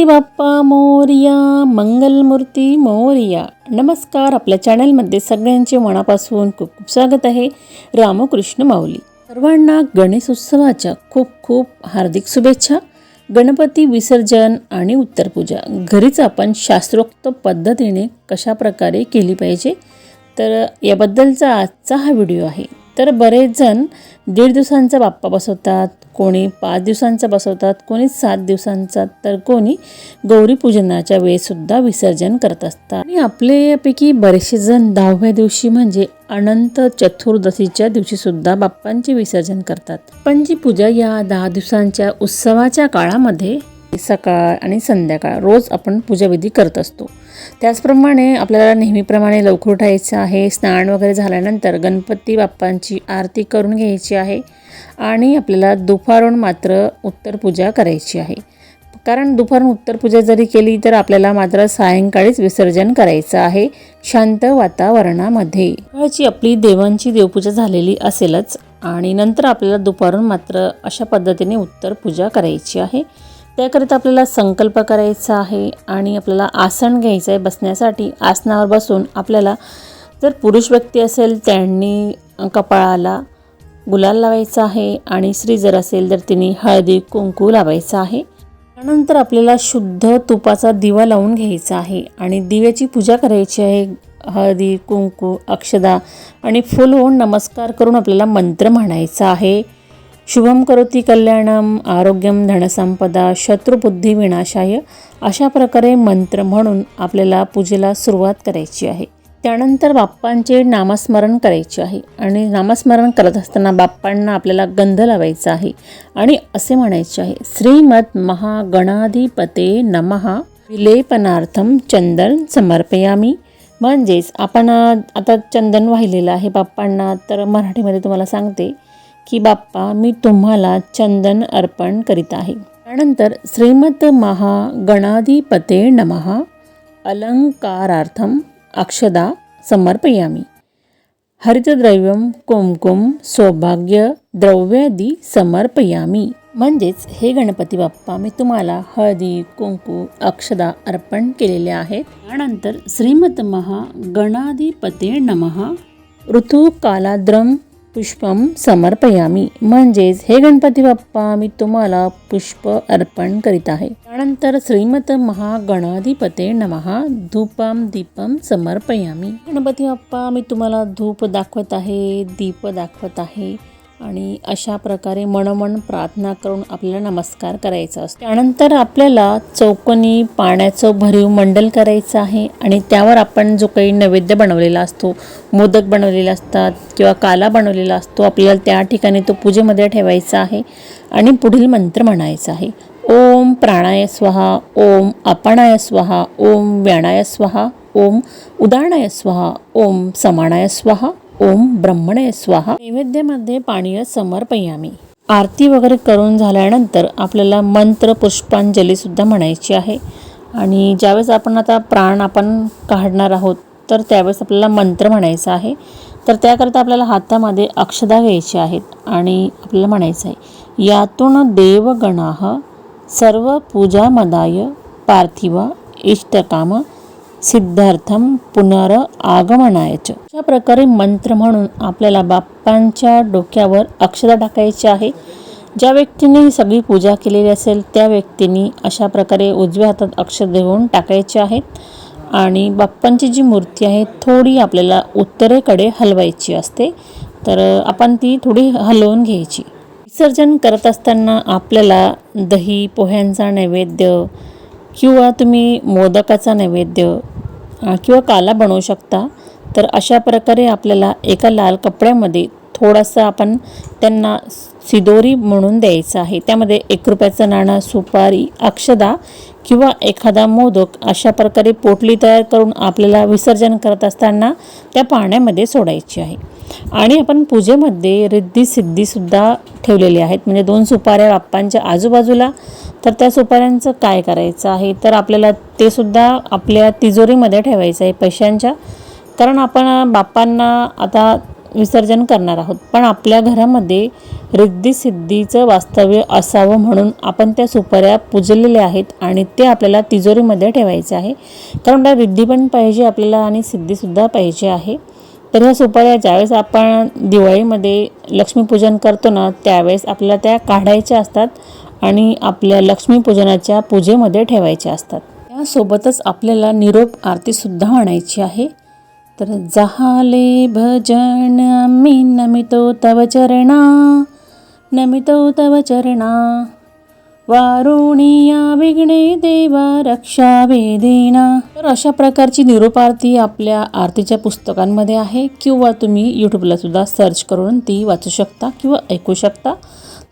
गणपती बाप्पा मोरया मंगलमूर्ती मोरया. नमस्कार आपल्या चॅनलमध्ये सगळ्यांचे मनापासून खूप खूप स्वागत आहे. रामकृष्ण माऊली. सर्वांना गणेशोत्सवाच्या खूप खूप हार्दिक शुभेच्छा. गणपती विसर्जन आणि उत्तरपूजा. घरीच आपण शास्त्रोक्त पद्धतीने कशा प्रकारे केली पाहिजे? तर याबद्दलचा आजचा हा व्हिडिओ आहे. तर बरेच जण दीड दिवसांचा बाप्पा बसवतात कोणी पाच दिवसांचा बसवतात कोणी सात दिवसांचा तर कोणी गौरी पूजनाच्या वेळेसुद्धा विसर्जन करत असतात. आणि आपल्यापैकी बरेचसे जण दहाव्या दिवशी म्हणजे अनंत चतुर्दशीच्या दिवशीसुद्धा बाप्पांचे विसर्जन करतात. पण जी पूजा या दहा दिवसांच्या उत्सवाच्या काळामध्ये सकाळ आणि संध्याकाळ रोज आपण पूजाविधी करत असतो. त्याचप्रमाणे आपल्याला नेहमीप्रमाणे लवकर उठायचं आहे स्नान वगैरे झाल्यानंतर गणपती बाप्पांची आरती करून घ्यायची आहे आणि आपल्याला दुपारून मात्र उत्तर पूजा करायची आहे. कारण दुपारून उत्तर पूजा जरी केली तर आपल्याला मात्र सायंकाळीच विसर्जन करायचं आहे शांत वातावरणामध्ये. सकाळची आपली देवांची देवपूजा झालेली असेलच आणि नंतर आपल्याला दुपारून मात्र अशा पद्धतीने उत्तर पूजा करायची आहे. त्याकरिता आपल्याला संकल्प करायचा आहे आणि आपल्याला आसन घ्यायचं आहे बसण्यासाठी. आसनावर बसून आपल्याला जर पुरुष व्यक्ती असेल त्यांनी कपाळाला गुलाल लावायचा आहे आणि स्त्री जर असेल तर तिने हळदी कुंकू लावायचं आहे. त्यानंतर आपल्याला शुद्ध तुपाचा दिवा लावून घ्यायचा आहे आणि दिव्याची पूजा करायची आहे. हळदी कुंकू अक्षदा आणि फुल होऊन नमस्कार करून आपल्याला मंत्र म्हणायचा आहे. शुभम करोती कल्याणम आरोग्यम धनसंपदा शत्रुबुद्धी विनाशाय अशा प्रकारे मंत्र म्हणून आपल्याला पूजेला सुरुवात करायची आहे. त्यानंतर बाप्पांचे नामस्मरण करायचे आहे आणि नामस्मरण करत असताना बाप्पांना आपल्याला गंध लावायचा आहे आणि असे म्हणायचे आहे श्रीमद महागणाधिपते नमहा विलेपनार्थम चंदन समर्पयामी. म्हणजेच आपण आता चंदन वाहिलेलं आहे बाप्पांना तर मराठीमध्ये तुम्हाला सांगते की बाप्पा मी तुम्हाला चंदन अर्पण करीत आहे. त्यानंतर श्रीमद महागणाधिपते नमहा अलंकारार्थम अक्षदा समर्पयामी. हरितद्रव्यम कुमकुम सौभाग्य द्रव्यादी समर्पयामी. म्हणजेच हे गणपती बाप्पा मी तुम्हाला हळदी कुंकू अक्षदा अर्पण केलेले आहेत. त्यानंतर श्रीमत महा गणाधिपते नमहा ऋतुकालाद्रम पुष्पम समर्पयामी. म्हणजेच हे गणपती बाप्पा मी तुम्हाला पुष्प अर्पण करीत आहे. त्यानंतर श्रीमत महागणाधिपते नमहा धूपम दीपम समर्पयामी. गणपती बाप्पा मी तुम्हाला धूप दाखवत आहे दीप दाखवत आहे. आणि अशा प्रकारे मनोमन प्रार्थना करून आपल्याला नमस्कार करायचा असतो. त्यानंतर आपल्याला चौकोनी पाण्याचं भरीव मंडल करायचं आहे आणि त्यावर आपण जो काही नैवेद्य बनवलेला असतो मोदक बनवलेले असतात किंवा काला बनवलेला असतो आपल्याला त्या ठिकाणी तो पूजेमध्ये ठेवायचा आहे आणि पुढील मंत्र म्हणायचा आहे. ओम प्राणाय स्वहा ओम अपणाय स्वहा ओम व्याणाय स्वहा ओम उदाहरणाय स्वहा ओम समाणाय स्वहा. ओम ब्रह्मणे स्वाहा. नैवेद्यामध्ये पाणी समर्पयामी. आरती वगैरे करून झाल्यानंतर आपल्याला मंत्र पुष्पांजलीसुद्धा म्हणायची आहे. आणि ज्यावेळेस आपण आता प्राण आपण काढणार आहोत तर त्यावेळेस आपल्याला मंत्र म्हणायचा आहे. तर त्याकरता आपल्याला हातामध्ये अक्षदा घ्यायची आहेत आणि आपल्याला म्हणायचं आहे यातून देवगणाः सर्व पूजा मदाय पार्थिवा इष्टकाम सिद्धार्थम पुनर आगमनायच. अशा प्रकारे मंत्र म्हणून आपल्याला बाप्पांच्या डोक्यावर अक्षता टाकायची आहे. ज्या व्यक्तीने ही सगळी पूजा केलेली असेल त्या व्यक्तीने अशा प्रकारे उजव्या हातात अक्षर देऊन टाकायचे आहेत आणि बाप्पांची जी मूर्ती आहे थोडी आपल्याला उत्तरेकडे हलवायची असते. तर आपण ती थोडी हलवून घ्यायची. विसर्जन करत असताना आपल्याला दही पोह्यांचा नैवेद्य किंवा तुम्ही मोदकाचा नैवेद्य किंवा काला बनवू शकता. तर अशा प्रकारे आपल्याला एका लाल कपड्यामध्ये थोडासा आपण त्यांना सिदोरी म्हणून द्यायचं आहे. त्यामध्ये एक रुपयाचं नाणं सुपारी अक्षदा किंवा एखादा मोदक अशा प्रकारे पोटली तयार करून आपल्याला विसर्जन करत असताना त्या पाण्यामध्ये सोडायची आहे. आणि आपण पूजेमध्ये रिद्धी सिद्धीसुद्धा ठेवलेली आहेत. म्हणजे दोन सुपाऱ्या बाप्पांच्या आजूबाजूला. तर त्या सुपाऱ्यांचं काय करायचं आहे? तर आपल्याला ते सुद्धा आपल्या तिजोरीमध्ये ठेवायचं आहे पैशांच्या. कारण आपण बाप्पांना आता विसर्जन करणार आहोत. पण आपल्या घरामध्ये रिद्धी सिद्धीचं वास्तव्य असावं म्हणून आपण त्या सुपाऱ्या पुजलेल्या आहेत आणि ते आपल्याला तिजोरीमध्ये ठेवायचे आहे. कारण त्या रिद्धी पण पाहिजे आपल्याला आणि सिद्धीसुद्धा पाहिजे आहे. तर ह्या सुपाऱ्या ज्यावेळेस आपण दिवाळीमध्ये लक्ष्मीपूजन करतो ना त्यावेळेस आपल्याला त्या काढायच्या असतात आणि आपल्या लक्ष्मीपूजनाच्या पूजेमध्ये ठेवायच्या असतात. त्यासोबतच आपल्याला निरोप आरतीसुद्धा म्हणायची आहे. तर जहाले भजन मी नमितो तव चरणा नमितो तव चरणा. वारुणिया विघ्ने देवा रक्षा वेदेना. तर अशा प्रकारची निरोपारती आपल्या आरतीच्या पुस्तकांमध्ये आहे. किंवा तुम्ही यूट्यूबला सुद्धा सर्च करून ती वाचू शकता किंवा ऐकू शकता.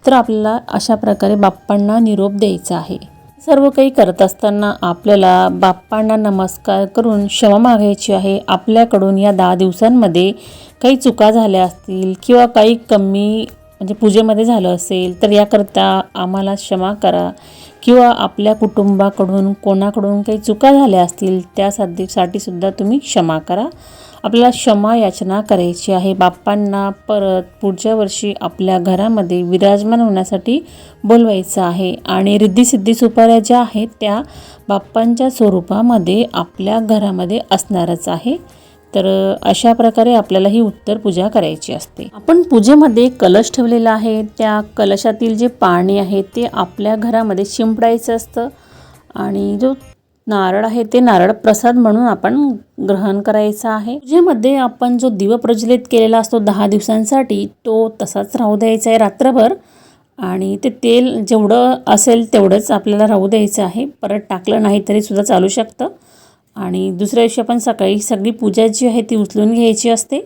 तर आपल्याला अशा प्रकारे बाप्पांना निरोप द्यायचा आहे. सर्व काही करत असताना आपल्याला बाप्पांना नमस्कार करून क्षमा मागायची आहे. आपल्याकडून या दहा दिवसांमध्ये काही चुका झाल्या असतील किंवा काही कमी म्हणजे पूजेमध्ये झालं असेल तर याकरता आम्हाला क्षमा करा. किंवा आपल्या कुटुंबाकडून कोणाकडून काही चुका झाल्या असतील त्यासाठी सुद्धा तुम्ही क्षमा करा. आपल्याला क्षमा याचना करायची आहे. बाप्पांना परत पुढच्या वर्षी आपल्या घरामध्ये विराजमान होण्यासाठी बोलवायचं आहे आणि रिद्धी सुपाऱ्या ज्या आहेत त्या बाप्पांच्या स्वरूपामध्ये आपल्या घरामध्ये असणारच आहे. तर अशा प्रकारे आपल्याला ही उत्तर पूजा करायची असते. आपण पूजेमध्ये कलश ठेवलेला आहे. त्या कलशातील जे पाणी आहे ते आपल्या घरामध्ये शिंपडायचं असतं आणि जो नारळ आहे ते नारळ प्रसाद म्हणून आपण ग्रहण करायचा आहे. पूजेमध्ये आपण जो दिव प्रज्वलित केलेला असतो दहा दिवसांसाठी तो तसाच राहू द्यायचा आहे रात्रभर आणि ते तेल जेवढं असेल तेवढंच आपल्याला राहू द्यायचं आहे. परत टाकलं नाही तरी सुद्धा चालू शकतं. आणि दुसऱ्या दिवशी आपण सकाळी सगळी पूजा जी आहे ती उचलून घ्यायची असते.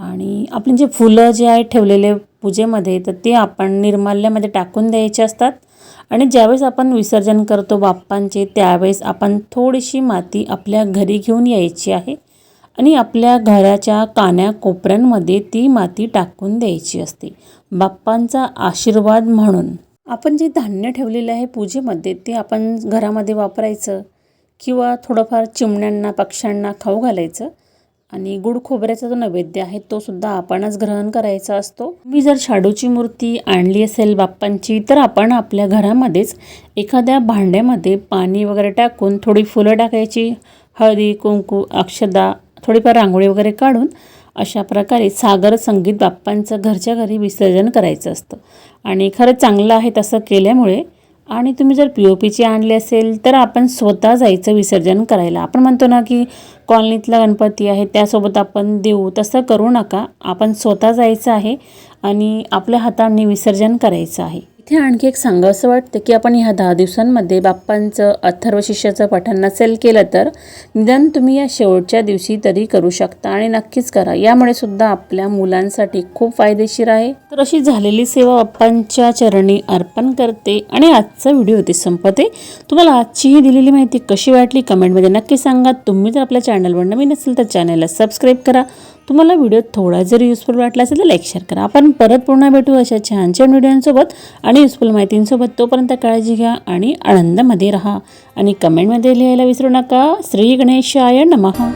आणि आपण जे फुलं जे आहेत ठेवलेले पूजेमध्ये तर ते आपण निर्माल्यामध्ये टाकून द्यायचे असतात. आणि ज्यावेळेस आपण विसर्जन करतो बाप्पांचे त्यावेळेस आपण थोडीशी माती आपल्या घरी घेऊन यायची आहे. आणि आपल्या घराच्या कान्या कोपऱ्यांमध्ये ती माती टाकून द्यायची असते. बाप्पांचा आशीर्वाद म्हणून. आपण जे धान्य ठेवलेलं आहे पूजेमध्ये ते आपण घरामध्ये वापरायचं. किंवा थोडंफार चिमण्यांना पक्ष्यांना खाऊ घालायचं. आणि गुड खोबऱ्याचा जो नैवेद्य आहे तो सुद्धा आपणच ग्रहण करायचा असतो. मी जर शाडूची मूर्ती आणली असेल बाप्पांची तर आपण आपल्या घरामध्येच एखाद्या भांड्यामध्ये पाणी वगैरे टाकून थोडी फुलं टाकायची. हळदी कुंकू अक्षदा थोडीफार रांगोळी वगैरे काढून अशा प्रकारे सागर संगीत बाप्पांचं घरच्या घरी विसर्जन करायचं असतं. आणि खरंच चांगलं आहे तसं केल्यामुळे आणि तुम्ही जर पी ओ पीची आणली असेल तर आपण स्वतः जायचं विसर्जन करायला. आपण म्हणतो ना की कॉलनीतला गणपती आहे त्यासोबत आपण देऊ तसं करू नका. आपण स्वतः जायचं आहे आणि आपल्या हाताने विसर्जन करायचं आहे. इथे आणखी एक सांगावंसं वाटतं की आपण ह्या दहा दिवसांमध्ये बाप्पांचं अथर्व शिष्याचं पठण नसेल केलं तर निदान तुम्ही या शेवटच्या दिवशी तरी करू शकता आणि नक्कीच करा. यामुळे सुद्धा आपल्या मुलांसाठी खूप फायदेशीर आहे. तर अशी झालेली सेवा बाप्पांच्या चरणी अर्पण करते आणि आजचा व्हिडिओ होती संपते तुम्हाला आजची ही दिलेली माहिती कशी वाटली कमेंटमध्ये नक्की सांगा. तुम्ही जर आपल्या चॅनलवर नवीन असेल तर चॅनलला सबस्क्राईब करा. तुम्हाला व्हिडिओ थोडा जर युजफुल वाटला असेल तर लाईक शेअर करा. आपण परत पुन्हा भेटू अशा छान छान व्हिडिओंसोबत. आणि युजफुल माहितींसोबत तोपर्यंत काळजी घ्या आणि आनंदामध्ये राहा. आणि कमेंटमध्ये लिहायला विसरू नका. श्री गणेशाय नमः.